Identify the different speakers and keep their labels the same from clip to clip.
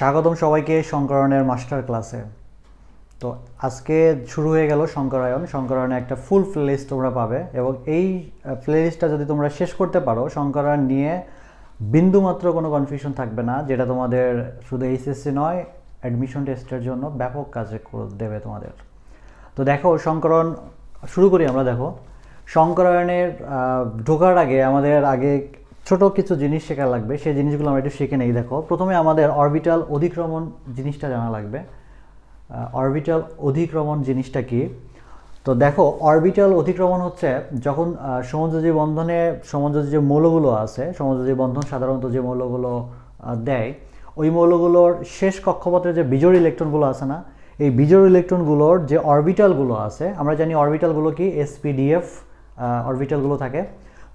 Speaker 1: স্বাগতম সবাইকে শঙ্করণের মাস্টার ক্লাসে। তো আজকে শুরু হয়ে গেল শঙ্করায়ন শঙ্করায়নে একটা ফুল প্লেলিস্ট তোমরা পাবে এবং এই প্লেলিস্টটা যদি তোমরা শেষ করতে পারো শঙ্করায়ন নিয়ে বিন্দুমাত্র কোনো কনফিউশন থাকবে না, যেটা তোমাদের শুধু এইচএসসি নয় অ্যাডমিশন টেস্টের জন্য ব্যাপক কাজে দেবে তোমাদের। তো দেখো শঙ্করণ শুরু করি আমরা, দেখো। শঙ্করায়ণের ঢোকার আগে, আমাদের আগে ছোট কিছু জিনিস শেখা লাগবে, সেই জিনিসগুলো আমরা একটু শিখে নেই। দেখো, প্রথমে আমাদের অরবিটাল অধিক্রমণ জিনিসটা জানা লাগবে। অরবিটাল অধিক্রমণ জিনিসটা কি? তো দেখো অরবিটাল অধিক্রমণ হচ্ছে যখন সমযোজী বন্ধনে সমযোজী যে মৌলগুলো আছে, সমযোজী বন্ধন সাধারণত যে মৌলগুলো দেয়, ওই মৌলগুলোর শেষ কক্ষপথের যে বিজোড় ইলেকট্রনগুলো আছে না, এই বিজোড় ইলেকট্রনগুলোর যে অরবিটালগুলো আছে, আমরা জানি অরবিটালগুলো কি? এসপিডিএফ অরবিটালগুলো থাকে।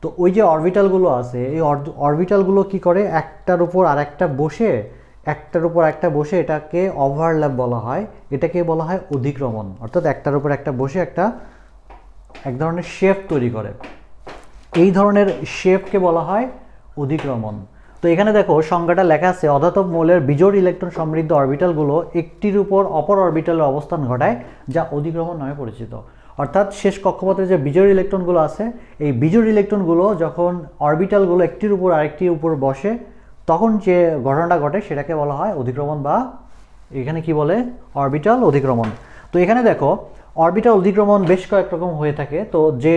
Speaker 1: তো ওই যে অরবিটালগুলো আছে, এই অরবিটালগুলো কি করে? একটার উপর আরেকটা বসে, একটার উপর একটা বসে এটাকে ওভারল্যাপ বলা হয়। এটাকে বলা হয় অধিক্রমণ। অর্থাৎ একটার উপর একটা বসে একটা এক ধরনের শেপ তৈরি করে। এই ধরনের শেপকে বলা হয় অধিক্রমণ। তো এখানে দেখো, সংজ্ঞাটা লেখা আছে, অধাতব মৌলের বিজোড় ইলেকট্রন সমৃদ্ধ অরবিটালগুলো একটির উপর অপর অরবিটালের অবস্থান ঘটায়, যা অধিক্রমণ নামে পরিচিত। অর্থাৎ শেষ কক্ষপথে যে বিজোড় ইলেকট্রনগুলো আছে, এই বিজোড় ইলেকট্রনগুলো যখন অরবিটালগুলো একটির উপর আরেকটির উপর বসে, তখন যে ঘটনাটা ঘটে সেটাকে বলা হয় অধিক্রমণ বা এখানে কি বলে? অরবিটাল অধিক্রমণ। তো এখানে দেখো, অরবিটাল অধিক্রমণ বেশ কয়েক রকম হয়ে থাকে। তো যে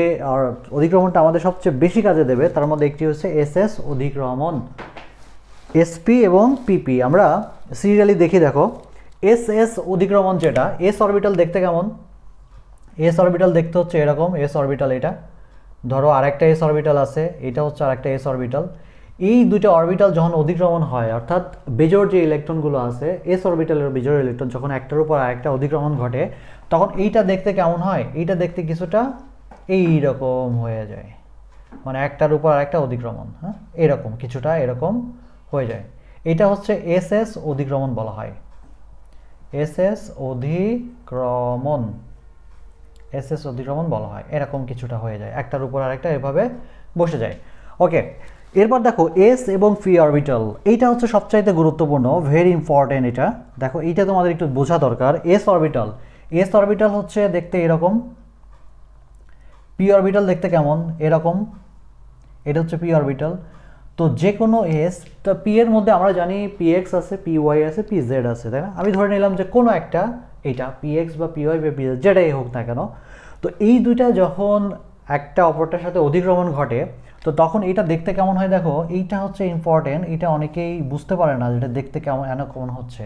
Speaker 1: অধিক্রমণটা আমাদের সবচেয়ে বেশি কাজে দেবে, তার মধ্যে একটি হচ্ছে এস এস অধিক্রমণ। এসপি এবং পিপি। আমরা সিরিয়ালি দেখি, দেখো এস এস অধিক্রমণ যেটা, এস অরবিটাল দেখতে কেমন? এস অরবিটাল দেখতে হচ্ছে এরকম এস অরবিটাল এটা। ধরো আরেকটা এস অরবিটাল আছে, এটা হচ্ছে আরেকটা এস অরবিটাল এই দুইটা অরবিটাল যখন অধিক্রমণ হয়, অর্থাৎ বেজোর যে ইলেকট্রনগুলো আছে এস অরবিটালের বেজোর ইলেকট্রন যখন একটার উপর আরেকটা অধিক্রমণ ঘটে, তখন এইটা দেখতে কেমন হয়? এইটা দেখতে কিছুটা এই রকম হয়ে যায়। মানে একটার উপর আরেকটা অধিক্রমণ হ্যাঁ? এরকম, কিছুটা এরকম হয়ে যায়। এটা হচ্ছে এস এস অধিক্রমণ বলা হয়। এস এস অধিক্রমণ। এস এস অধিক্রমণ বলা হয়। এরকম কিছুটা হয়ে যায়। একটার উপর আরেকটা এভাবে বসে যায়। ওকে এরপর দেখো এস এবং পি অরবিটাল এইটা হচ্ছে সবচাইতে গুরুত্বপূর্ণ ভেরি ইম্পর্টেন্ট এটা। দেখো, এইটা তোমাদের একটু বোঝা দরকার। এস অরবিটাল এস অরবিটাল হচ্ছে দেখতে এরকম। পি অরবিটাল দেখতে কেমন? এরকম। এটা হচ্ছে পি অরবিটাল তো যে কোনো এস তো পি এর মধ্যে আমরা জানি পি এক্স আছে পি ওয়াই আছে পি জেড আছে, তাই না? আমি ধরে নিলাম যে কোনো একটা এইটা পিএক্স বা পিওয়াই বা পি জেড যেটাই হোক না কেন, তো এই দুইটা যখন একটা অপরটার সাথে অধিক্রমণ ঘটে, তো তখন এটা দেখতে কেমন হয় দেখো, এইটা হচ্ছে ইম্পর্টেন্ট এটা অনেকেই বুঝতে পারে না যেটা দেখতে কেমন, এন কেমন হচ্ছে।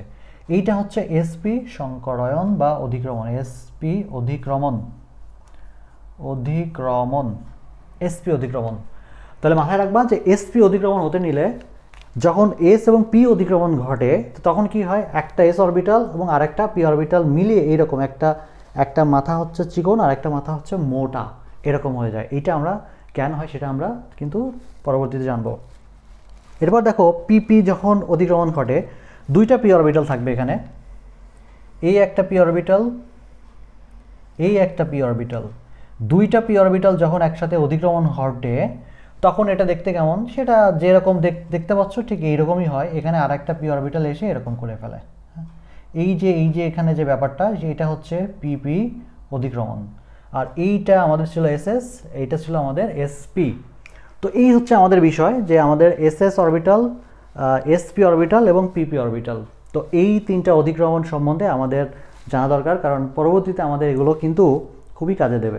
Speaker 1: এইটা হচ্ছে এসপি সংকরায়ন বা অধিক্রমণ এসপি অধিক্রমণ অধিক্রমণ এসপি অধিক্রমণ। তাহলে মাথায় রাখবা যে এসপি অধিক্রমণ হতে নিলে যখন এস এবং পি অধিক্রমণ ঘটে তখন কি হয়? একটা এস অরবিটাল এবং আরেকটা পি অরবিটাল মিলিয়ে এইরকম একটা একটা মাথা হচ্ছে চিকন আর একটা মাথা হচ্ছে মোটা। এরকম হয়ে যায়। এটা আমরা কেন হয় সেটা আমরা কিন্তু পরবর্তীতে জানব। এরপর দেখো পিপি যখন অধিক্রমণ ঘটে, দুইটা পি অরবিটাল থাকবে এখানে। এই একটা পি অরবিটাল এই একটা পি অরবিটাল দুইটা পি অরবিটাল যখন একসাথে অধিক্রমণ ঘটে তখন এটা দেখতে কেমন? সেটা যেরকম দেখ- দেখতে পাচ্ছ, ঠিক এইরকমই হয়। এখানে আর একটা পি অরবিটাল এসে এরকম করে ফেলে। হ্যাঁ। এই যে এই যে এখানে যে ব্যাপারটা এটা হচ্ছে পিপি অধিক্রমণ। আর এইটা আমাদের ছিল এসএস এইটা ছিল আমাদের এসপি তো এই হচ্ছে আমাদের বিষয় যে আমাদের এসএস অরবিটাল এসপি অরবিটাল এবং পিপি অরবিটাল তো এই তিনটা অধিক্রমণ সম্বন্ধে আমাদের জানা দরকার, কারণ পরবর্তীতে আমাদের এগুলো কিন্তু খুবই কাজে দেবে।